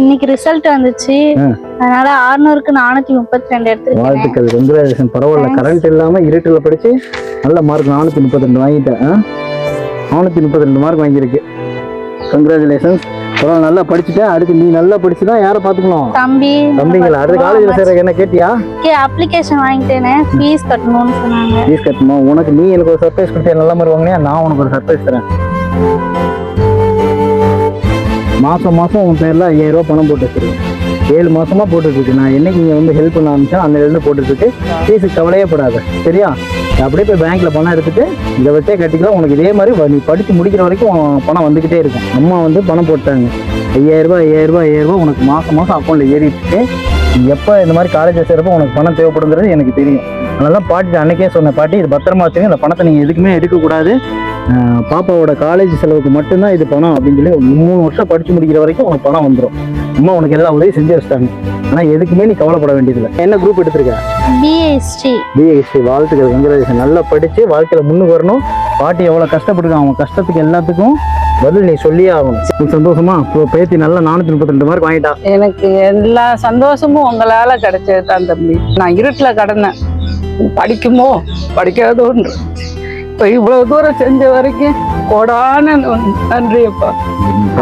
இன்னைக்கு ரிசல்ட் வந்துச்சு. அதனால ஆறுநூறுக்கு நானூத்தி முப்பத்தி ரெண்டு எடுத்துருக்கேன். வாழ்த்துக்கள் கங்க்ராச்சுலேஷன் பரவாயில்ல கரண்ட் இல்லாம இருட்டில் படிச்சு நல்ல மார்க் நானூற்றி முப்பத்தி ரெண்டு வாங்கிட்டேன். நானூற்றி முப்பத்தி ரெண்டு மார்க் வாங்கியிருக்கு. கங்க்ராச்சுலேஷன்ஸ் பரவாயில்ல நல்லா படிச்சுட்டேன். அடுத்து நீ நல்லா படிச்சு தான் யாரை பார்த்துக்கணும் தம்பி தம்பிங்களா? அடுத்த காலேஜில் சேர்க்க என்ன கேட்டியா? அப்ளிகேஷன் வாங்கிட்டேனே. ஃபீஸ் கட்டணும்னு சொன்னாங்க. ஃபீஸ் கட்டணும்? உனக்கு நீ எனக்கு ஒரு சர்ப்ரைஸ் கொடுத்து நல்ல மாதிரி வாங்கினியா? நான் உனக்கு ஒரு சர்ப்ரைஸ் தரேன். மாதம் மாதம் உன் பேரில் ஐயாயிரம் ரூபா பணம் போட்டு வச்சிருக்கேன் ஏழு மாதமாக போட்டுட்ருக்கு நான் என்னைக்கு நீங்கள் வந்து ஹெல்ப் பண்ண ஆரம்பிச்சா அந்த இருந்து போட்டுட்டு இருக்கு கவலையே படாத. சரியா? அப்படியே போய் பேங்க்கில் பணம் எடுத்துகிட்டு இதை வச்சே கட்டிக்கலாம் உனக்கு இதே மாதிரி நீ படித்து முடிக்கிற வரைக்கும் பணம் வந்துக்கிட்டே இருக்கும். அம்மா வந்து பணம் போட்டாங்க. ஐயாயிரரூபா ஐயாயிரரூபா ஐயாயிரம் உனக்கு மாதம் மாதம் அக்கௌண்ட்டில் ஏறிட்டு எப்போ இந்த மாதிரி காலேஜ் சேர்றப்போ உனக்கு பணம் தேவைப்படுங்கிறது எனக்கு தெரியும். அதனால பாட்டி அன்னைக்கே சொன்னேன் பாட்டி இது பத்திரமா வச்சுங்க இந்த பணத்தை நீங்கள் எதுக்குமே எடுக்கக்கூடாது. பாப்பாவோட காலேஜ் செலவுக்கு மட்டும்தான் இது பணம் அப்படின்னு சொல்லி மூணு வருஷம் படிச்சு முடிக்கிற வரைக்கும் உனக்கு பணம் வந்துடும் அம்மா உனக்கு எல்லா உதவியும் செஞ்சு வச்சிட்டாங்க. ஆனால் எதுக்குமே நீ கவலைப்பட வேண்டியதில்லை. என்ன குரூப் எடுத்திருக்க? பிஏ ஹிஸ்ட்ரி பிஎஸ்சி வாழ்த்துக்கள் கங்க்ராச்சுலேஷன் நல்லா படித்து வாழ்க்கையில் முன்னுக்கு வரணும். பாட்டி எவ்வளோ கஷ்டப்பட்டுருக்காங்க அவங்க கஷ்டத்துக்கு எல்லாத்துக்கும் பதில் நீ சொல்லியே ஆகணும். சந்தோஷமா? இப்போ பேத்தி நல்லா நானூற்றி முப்பத்தி ரெண்டு மார்க் வாங்கிட்டா. எனக்கு எல்லா சந்தோஷமும் உங்களால கிடைச்சது தான் தம்பி. நான் இருட்டுல கடந்தேன். படிக்குமோ? படிக்காதோன்னு இப்போ இவ்வளவு தூரம் செஞ்ச வரைக்கும் கோடான நன்றி அப்பா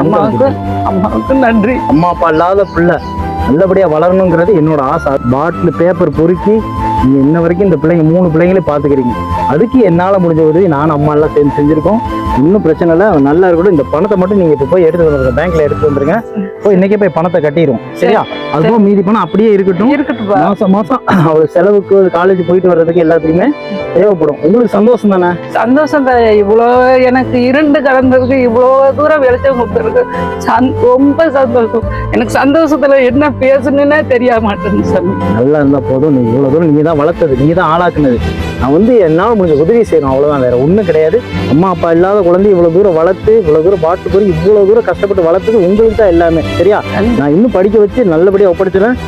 அம்மாவுக்கு அம்மாவுக்கு நன்றி. அம்மா அப்பா இல்லாத பிள்ளை நல்லபடியா வளரணுங்கிறது என்னோட ஆசை. பாட்டில் பேப்பர் பொறுக்கி நீங்க இன்ன வரைக்கும் இந்த பிள்ளைங்க மூணு பிள்ளைங்களே பாத்துக்கிறீங்க. அதுக்கு என்னால முடிஞ்ச உதவி நானும் அம்மா எல்லாம் சேர்ந்து செஞ்சிருக்கோம். இன்னும் பிரச்சனை இல்லை. நல்லா இருக்கட்டும். இந்த பணத்தை மட்டும் நீங்க இப்போ போய் எடுத்து வந்துருங்க. பேங்க்ல எடுத்து வந்துருங்க. போய் இன்னைக்கே போய் பணத்தை கட்டிடுவோம். சரியா? அதுவும் மீதி பணம் அப்படியே இருக்கட்டும். மாசம் மாசம். அவர் செலவுக்கு காலேஜ் போயிட்டு வர்றதுக்கு எல்லாத்துக்குமே தேவைப்படும். உங்களுக்கு சந்தோஷம் தானே? சந்தோஷம் தான். இவ்வளோ எனக்கு இருண்டு கடந்ததுக்கு இவ்வளோ தூரம் வெளிச்சம் கொடுத்துருக்கு சந் ரொம்ப சந்தோஷம். எனக்கு சந்தோஷத்துல என்ன பேசணுன்னே தெரிய மாட்டேங்குது சாமி. நல்லா இருந்தா போதும். நீ இவ்வளவு தூரம் நீங்க தான் வளர்த்தது நீங்க தான் ஆளாக்குனது. நான் வந்து என்னால் முடிஞ்ச உதவி செய்யணும் அவ்வளவுதான் வேற ஒண்ணும் கிடையாது. அம்மா அப்பா இல்லாத குழந்தை இவ்வளவு தூரம் வளர்த்து இவ்வளவு தூரம் பாட்டு போய் இவ்வளவு தூரம் கஷ்டப்பட்டு வளர்த்தது உங்களுக்கு தான் எல்லாமே சரியா? நான் இன்னும் படிக்க வச்சு நல்லபடியா ஒப்படைச்சிடறேன்.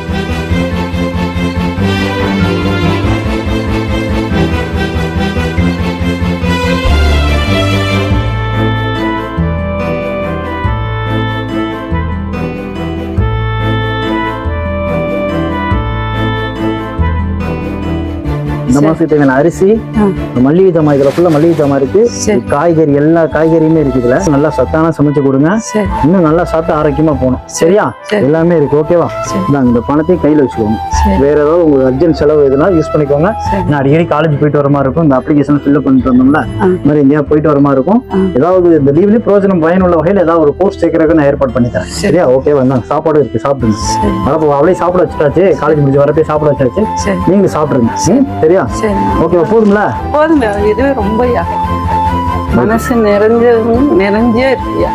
இந்த மாசத்துக்கு தேவையான அரிசி. மல்லிகை ஜாமான் இதுல ஃபுல்லா மல்லிகை ஜாமான் இருக்கு. காய்கறி எல்லா காய்கறியுமே இருக்கு இதுல. நல்லா சத்தான சமைச்சு கொடுங்க. இன்னும் நல்லா சாப்பிட்டு ஆரோக்கியமா போகணும். சரியா? சரி. எல்லாமே இருக்கு. ஓகேவா. இந்தாங்க, இந்த பணத்தையும் கையில வச்சுக்கோங்க. வேற ஏதாவது உங்களுக்கு அர்ஜென்ட் செலவு எதுனா யூஸ் பண்ணிக்கோங்க. நான் அடிக்கடி காலேஜ் போயிட்டு வர மாதிரி இருக்கும். இந்த அப்ளிகேஷன் ஃபில்அப் பண்ணிட்டு வந்தோம்ல. இந்த மாதிரி எங்கேயா போயிட்டு வர மாதிரி இருக்கும். ஏதாவது இந்த லீவ்லயும் பிரோஜனம் பயனுள்ள வகையில் ஏதாவது ஒரு கோர்ஸ் சேர்க்கறதுக்கு நான் ஏற்பாடு பண்ணி தரேன். சரி. சரியா? ஓகே வந்தாங்க சாப்பாடு இருக்கு. சாப்பிடுங்க. வரப்போ அவளே சாப்பிட வச்சுட்டாச்சு. காலேஜ் முடிஞ்ச வரப்பே சாப்பிட வச்சாச்சு. நீங்க சாப்பிடுங்க. சரியா? சரி ஓகே போதும்ல? போதுமே இதுவே ரொம்பயா. மனசு நிறைஞ்ச நிறைஞ்சே இருக்கியா?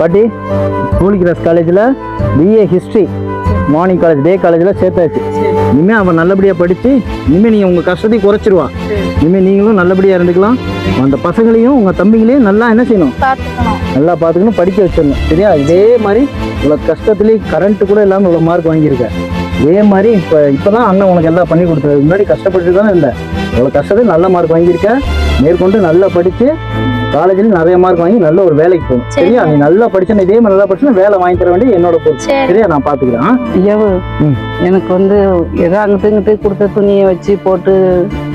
பாட்டி ஸ்கூல் கிளாஸ் காலேஜில் BA history morning college day காலேஜில் சேர்த்தாச்சு. சரி. இனிமே அவன் நல்லபடியா படிச்சு இனிமே நீங்க உங்க கஷ்டத்தையும் குறைச்சிருவா சரி இனிமே நீங்களும் நல்லபடியா இருந்துக்கலாம். அந்த பசங்களையும் உங்க தம்பிங்களையும் நல்லா என்ன செய்யணும்? நல்லா பார்த்துக்கணும் படிக்க வச்சிடணும். சரியா? இதே மாதிரி இவ்வளோ கஷ்டத்துலேயும் கரண்ட் கூட இல்லாமல் இவ்வளோ மார்க் வாங்கியிருக்க. இதே மாதிரி இப்போ இப்போ தான் அண்ணன் உனக்கு எல்லாம் பண்ணி கொடுத்தது. முன்னாடி கஷ்டப்பட்டு தானே இல்லை இவ்வளோ கஷ்டத்துக்கு நல்ல மார்க் வாங்கியிருக்க. மேற்கொண்டு நல்லா படித்து காலேஜில் நிறைய மார்க் வாங்கி நல்ல ஒரு வேலைக்கு போகணும். சரி. சரியா? நீ நல்லா படிச்சா இதே மாதிரி நல்லா படிச்சுன்னா வேலை வாங்கி தர வேண்டிய என்னோட பொறுப்பு. சரி. சரியா? நான் பார்த்துக்கிறேன் ஐயாவு. எனக்கு வந்து ஏதோ அங்கிட்டு கொடுத்த துணியை வச்சு போட்டு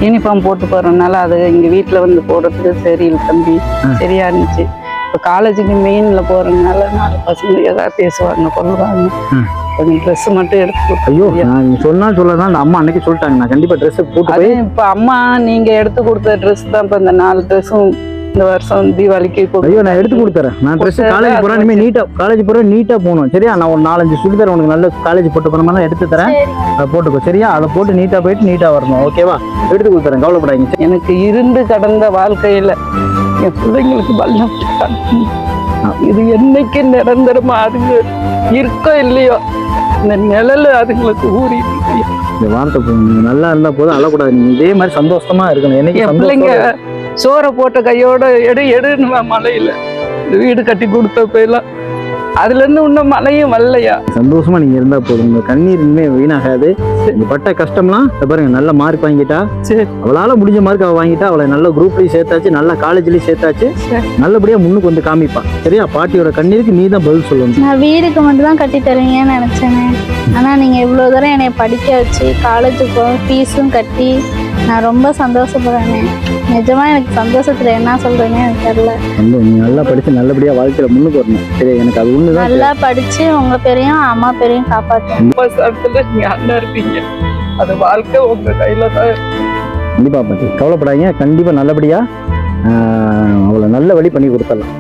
யூனிஃபார்ம் போட்டு போறதுனால அது இங்க வீட்டுல வந்து போடுறதுக்கு சரியில்லை தம்பி. சரியா இருந்துச்சு. இப்போ காலேஜுக்கு மெயின்ல போறதுனால நாலு பசங்க ஏதாவது பேசுவாங்க கொள்ளுவாங்க. கொஞ்சம் ட்ரெஸ் மட்டும் எடுத்து ஐயோ நான் நீ சொன்னா சொல்லதான் அந்த அம்மா அன்னைக்கு சொல்லிட்டாங்க. நான் கண்டிப்பாக ட்ரெஸ் போட்டு இப்ப அம்மா நீங்க எடுத்து கொடுத்த ட்ரெஸ் தான் இப்ப இந்த நாலு ட்ரெஸ்ஸும் இந்த வருஷம் தீபாவளிக்கு ஐயோ நான் எடுத்து கொடுத்துறேன். நான் ட்ரெஸ் காலேஜ் போறேன். இனிமேல் நீட்டா காலேஜ் போறேன் நீட்டா போகணும். சரியா? நான் ஒரு நாலஞ்சு சுடிதார் உனக்கு நல்ல காலேஜ் போட்டு போன மாதிரி எடுத்து தரேன். அதை போட்டுக்கோ. சரியா? அதை போட்டு நீட்டா போயிட்டு நீட்டா வரணும். ஓகேவா எடுத்து கொடுத்துறேன். கவலைப்படாதீங்க. சரி? எனக்கு இருந்து கடந்த வாழ்க்கையில என் பிள்ளைங்களுக்கு பல்லம் இது என்னைக்கு நிரந்தரமா அதுங்க இருக்கோ இல்லையோ இந்த நிழல் அதுங்களுக்கு ஊறி. இந்த வார்த்தை நல்லா இருந்தா போதும். அழக்கூடாது. இதே மாதிரி சந்தோஷமா இருக்கணும். என்னைக்கு என் பிள்ளைங்க சோறை போட்ட கையோட எடு எடுன்னு மலையில. இந்த வீடு கட்டி கொடுத்தப்ப எல்லாம். அதுல இருந்து இன்னும் மழையும் வரலையா? சந்தோஷமா நீங்க இருந்தா போதும். உங்க கண்ணீர் இனிமே வீணாகாது. பட்ட கஷ்டம்லாம் பாருங்க நல்ல மார்க் வாங்கிட்டா. சரி. அவளால முடிஞ்ச மார்க் அவ வாங்கிட்டா. அவளை நல்ல குரூப்லயும் சேர்த்தாச்சு நல்ல காலேஜ்லயும் சேர்த்தாச்சு. சரி. நல்லபடியா முன்னுக்கு வந்து காமிப்பா. சரியா? பாட்டியோட கண்ணீருக்கு நீ தான் பதில் சொல்லணும். நான் வீடுக்கு மட்டும் தான் கட்டி தருவீங்கன்னு நினச்சேனே. ஆனால் நீங்கள் இவ்வளோ தூரம் என்னை படிக்க வச்சு காலேஜுக்கு ஃபீஸும் கட்டி நான் ரொம்ப சந்தோஷப்படுறேனே. நிஜமாக எனக்கு சந்தோஷத்தில் என்ன சொல்கிறேன்னு எனக்கு தெரியல. நீ நல்லா படிச்சு நல்லபடியா வாழ்க்கையில முன்னுக்கு வரணும். சரியா எனக்கு அது ஒண்ணுதான் நல்லா படித்து உங்கள் பேரையும் அம்மா பேரையும் காப்பாற்றுவேன் ரொம்ப சத்துல நீங்க அண்ணன் இருப்பீங்க. அது வாழ்க்கை உங்க கையில தான் இருக்கு. கண்டிப்பா பாட்டி. கவலைப்படாதீங்க. கண்டிப்பா நல்லபடியா ஆஹ், அவளை நல்ல வழி பண்ணி கொடுத்துடலாம்.